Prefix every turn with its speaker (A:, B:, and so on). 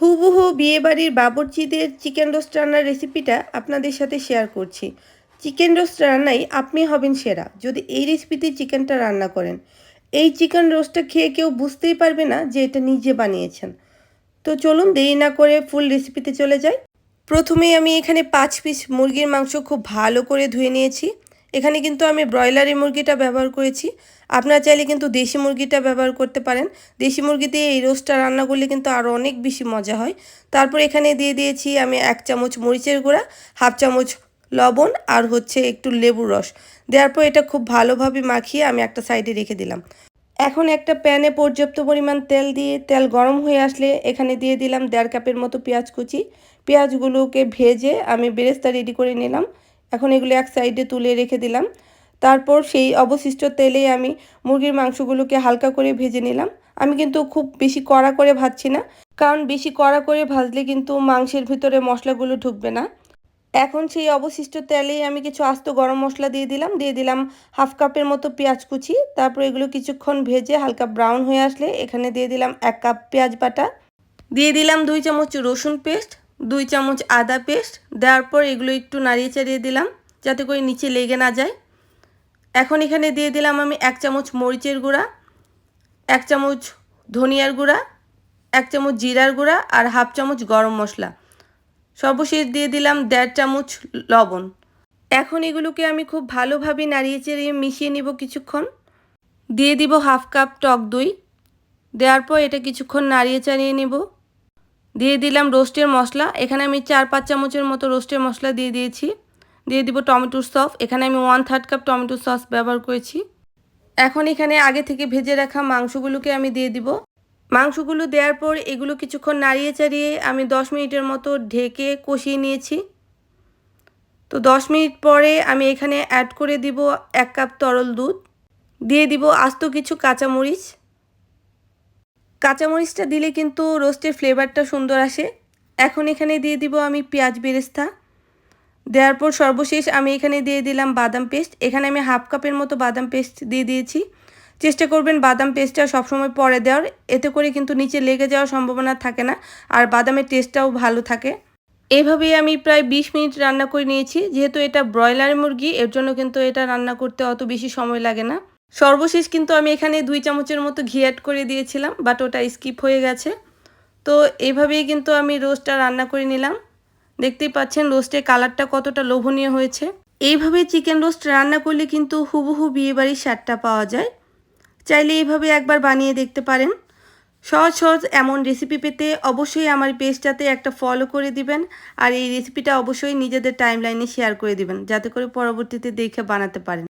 A: হুবহু বিয়েবাড়ির বাবরচিদের chicken roast রান্নার রেসিপিটা আপনাদের সাথে শেয়ার করছি। চিকেন রোস্ট রান্নাই আপনি হবেন সেরা, যদি এই রেসিপিতে চিকেনটা রান্না করেন। এই চিকেন রোস্টটা খেয়ে কেউ বুঝতেই পারবে না যে এটা নিজে বানিয়েছেন। তো চলুন দেরি না করে ফুল রেসিপিতে চলে যাই। প্রথমেই আমি এখানে পাঁচ পিস মুরগির মাংস খুব ভালো করে ধুয়ে নিয়েছি। এখানে কিন্তু আমি ব্রয়লারি মুরগিটা ব্যবহার করেছি। আপনারা চাইলে কিন্তু দেশি মুরগিটা ব্যবহার করতে পারেন। দেশি মুরগি দিয়ে এই রোস্টটা রান্না করলে কিন্তু আরও অনেক বেশি মজা হয়। তারপর এখানে দিয়ে দিয়েছি আমি এক চামচ মরিচের গুঁড়া, হাফ চামচ লবণ আর হচ্ছে একটু লেবুর রস। দেওয়ার পর এটা খুব ভালোভাবে মাখিয়ে আমি একটা সাইডে রেখে দিলাম। এখন একটা প্যানে পর্যাপ্ত পরিমাণ তেল দিয়ে, তেল গরম হয়ে আসলে এখানে দিয়ে দিলাম দেড় কাপের মতো পেঁয়াজ কুচি। পেঁয়াজগুলোকে ভেজে আমি বেরেস্তা রেডি করে নিলাম। এখন এগুলো এক সাইডে তুলে রেখে দিলাম। তারপর সেই অবশিষ্ট তেলেই আমি মুরগির মাংসগুলোকে হালকা করে ভেজে নিলাম। আমি কিন্তু খুব বেশি কড়া করে ভাজছি না, কারণ বেশি কড়া করে ভাজলে কিন্তু মাংসের ভিতরে মশলাগুলো ঢুকবে না। এখন সেই অবশিষ্ট তেলেই আমি কিছু আস্ত গরম মশলা দিয়ে দিলাম। দিয়ে দিলাম হাফ কাপের মতো পেঁয়াজ কুচি। তারপর এগুলো কিছুক্ষণ ভেজে হালকা ব্রাউন হয়ে আসলে এখানে দিয়ে দিলাম এক কাপ পেঁয়াজ বাটা। দিয়ে দিলাম দুই চামচ রসুন পেস্ট। দুই চামচ আদা পেস্ট, দেওয়ার পর এগুলো একটু নাড়িয়ে চাড়িয়ে দিলাম, যাতে করে নিচে লেগে না যায়। এখন এখানে দিয়ে দিলাম আমি এক চামচ মরিচের গুঁড়া, এক চামচ ধনিয়ার গুঁড়া, এক চামচ জিরার গুঁড়া আর হাফ চামচ গরম মশলা। সর্বশেষ দিয়ে দিলাম দেড় চামচ লবণ। এখন এগুলোকে আমি খুব ভালোভাবে নাড়িয়ে চেড়িয়ে মিশিয়ে নিব কিছুক্ষণ। দিয়ে দিব হাফ কাপ টক দই। দেওয়ার পর এটা কিছুক্ষণ নাড়িয়ে চাড়িয়ে নেব। দিয়ে দিলাম রোস্টের মশলা। এখানে আমি চার পাঁচ চামচের মতো রোস্টের মশলা দিয়ে দিয়েছি। দিয়ে দিব টমেটোর সস। এখানে আমি one third cup tomato sauce ব্যবহার করেছি। এখন এখানে আগে থেকে ভেজে রাখা মাংসগুলোকে আমি দিয়ে দিব। মাংসগুলো দেওয়ার পর এগুলো কিছুক্ষণ নাড়িয়ে চাড়িয়ে আমি দশ মিনিটের মতো ঢেকে কষিয়ে নিয়েছি। তো দশ মিনিট পরে আমি এখানে অ্যাড করে দিব এক কাপ তরল দুধ। দিয়ে দিব আস্ত কিছু কাঁচামরিচ। কাঁচামরিচটা দিলে কিন্তু রোস্টের ফ্লেভারটা সুন্দর আসে। এখন এখানে দিয়ে দিব আমি পেঁয়াজ বেরেস্তা। দেওয়ার পর সর্বশেষ আমি এখানে দিয়ে দিলাম বাদাম পেস্ট। এখানে আমি হাফ কাপের মতো বাদাম পেস্ট দিয়ে দিয়েছি। চেষ্টা করবেন বাদাম পেস্টটা সবসময় পরে দেওয়ার। এতে করে কিন্তু নিচে লেগে যাওয়ার সম্ভাবনা থাকে না আর বাদামের টেস্টটাও ভালো থাকে। এইভাবেই আমি প্রায় ২০ মিনিট রান্না করে নিয়েছি। যেহেতু এটা ব্রয়লার মুরগি, এর জন্য কিন্তু এটা রান্না করতে অত বেশি সময় লাগে না। সর্বশেষ কিন্তু আমি এখানে দুই চামচের মতো ঘি অ্যাড করে দিয়েছিলাম বাট ওটা স্কিপ হয়ে গেছে। তো এইভাবেই কিন্তু আমি রোস্টটা রান্না করে নিলাম। দেখতেই পাচ্ছেন রোস্টের কালারটা কতটা লোভনীয় হয়েছে। এইভাবে চিকেন রোস্ট রান্না করলে কিন্তু হুবহু বিয়েবাড়ির স্বাদটা পাওয়া যায়। চাইলে এইভাবে একবার বানিয়ে দেখতে পারেন। সহজ সহজ এমন রেসিপি পেতে অবশ্যই আমার পেজটাতে একটা ফলো করে দিবেন, আর এই রেসিপিটা অবশ্যই নিজেদের টাইমলাইনে শেয়ার করে দিবেন, যাতে করে পরবর্তীতে দেখে বানাতে পারেন।